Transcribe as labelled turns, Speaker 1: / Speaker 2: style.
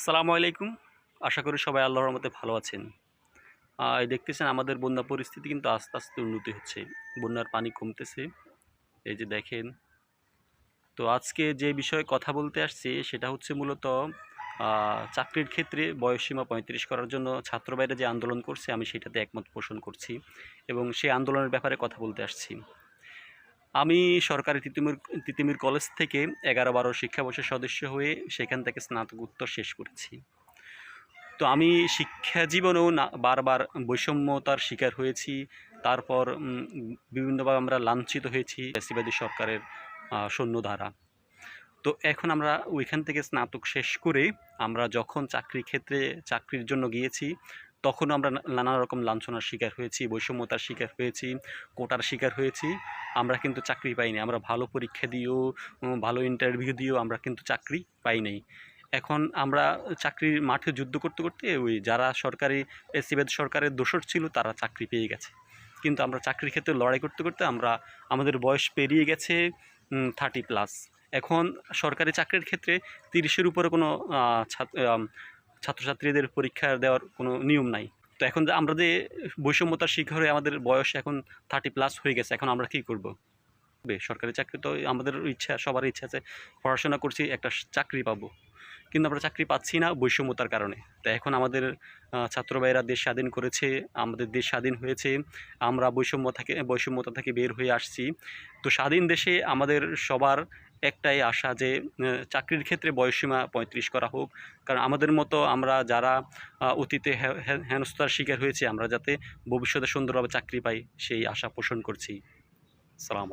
Speaker 1: সালামু আলাইকুম। আশা করি সবাই আল্লাহর মতে ভালো আছেন। দেখতেছেন আমাদের বন্যা পরিস্থিতি কিন্তু আস্তে আস্তে উন্নতি হচ্ছে। বন্যার পানি কমতেছে। এই যে দেখেন। তো আজকে যে বিষয়ে কথা বলতে আসছি, সেটা হচ্ছে মূলত চাকরির ক্ষেত্রে বয়সসীমা পঁয়ত্রিশ করার জন্য ছাত্র বাইরে যে আন্দোলন করছে, আমি সেটাতে একমত পোষণ করছি এবং সেই আন্দোলনের ব্যাপারে কথা বলতে আসছি। আমি সরকারি তিতুমির তিতুমির কলেজ থেকে এগারো বারো শিক্ষাবর্ষের সদস্য হয়ে সেখান থেকে স্নাতকোত্তর শেষ করেছি। তো আমি শিক্ষা জীবনেও না, বারবার বৈষম্যতার শিকার হয়েছি। তারপর বিভিন্নভাবে আমরা লাঞ্ছিত হয়েছি ফ্যাসিবাদী সরকারের সৈন্য দ্বারা তো এখন আমরা ওইখান থেকে স্নাতক শেষ করে আমরা যখন চাকরি ক্ষেত্রে, চাকরির জন্য গিয়েছি তখনও আমরা নানা রকম লাঞ্ছনার শিকার হয়েছি, বৈষম্যতার শিকার হয়েছি, কোটার শিকার হয়েছি। আমরা কিন্তু চাকরি পাইনি। আমরা ভালো পরীক্ষা দিয়েও ভালো ইন্টারভিউ দিয়েও আমরা কিন্তু চাকরি পাই নাই। এখন আমরা চাকরির মাঠে যুদ্ধ করতে করতে ওই যারা সরকারি এসিবেদ সরকারের দোষর ছিল তারা চাকরি পেয়ে গেছে। কিন্তু আমরা চাকরির ক্ষেত্রে লড়াই করতে করতে আমরা, আমাদের বয়স পেরিয়ে গেছে থার্টি প্লাস এখন সরকারি চাকরির ক্ষেত্রে তিরিশের উপরে কোনো ছাত্রছাত্রীদের পরীক্ষা দেওয়ার কোনো নিয়ম নাই। তো এখন যে আমরা যে বৈষম্যতার শিকার হয়ে আমাদের বয়স এখন থার্টি প্লাস হয়ে গেছে, এখন আমরা কী করব? সরকারি চাকরি তো আমাদের ইচ্ছা, সবার ইচ্ছা আছে, পড়াশোনা করছি, একটা চাকরি পাবো। কিন্তু আমরা চাকরি পাচ্ছি না বৈষম্যতার কারণে। তো এখন আমাদের ছাত্র ভাইয়েরা দেশ স্বাধীন করেছে, আমাদের দেশ স্বাধীন হয়েছে, আমরা বৈষম্য থেকে, বৈষম্যতা থেকে বের হয়ে আসছি। তো স্বাধীন দেশে আমাদের সবার একটাই আশা যে চাকরির ক্ষেত্রে বয়সীমা পঁয়ত্রিশ করা হোক। কারণ আমাদের মতো আমরা যারা অতীতে হেনস্থার শিকার হয়েছে, আমরা যাতে ভবিষ্যতে সুন্দরভাবে চাকরি পাই, সেই আশা পোষণ করছি। সালাম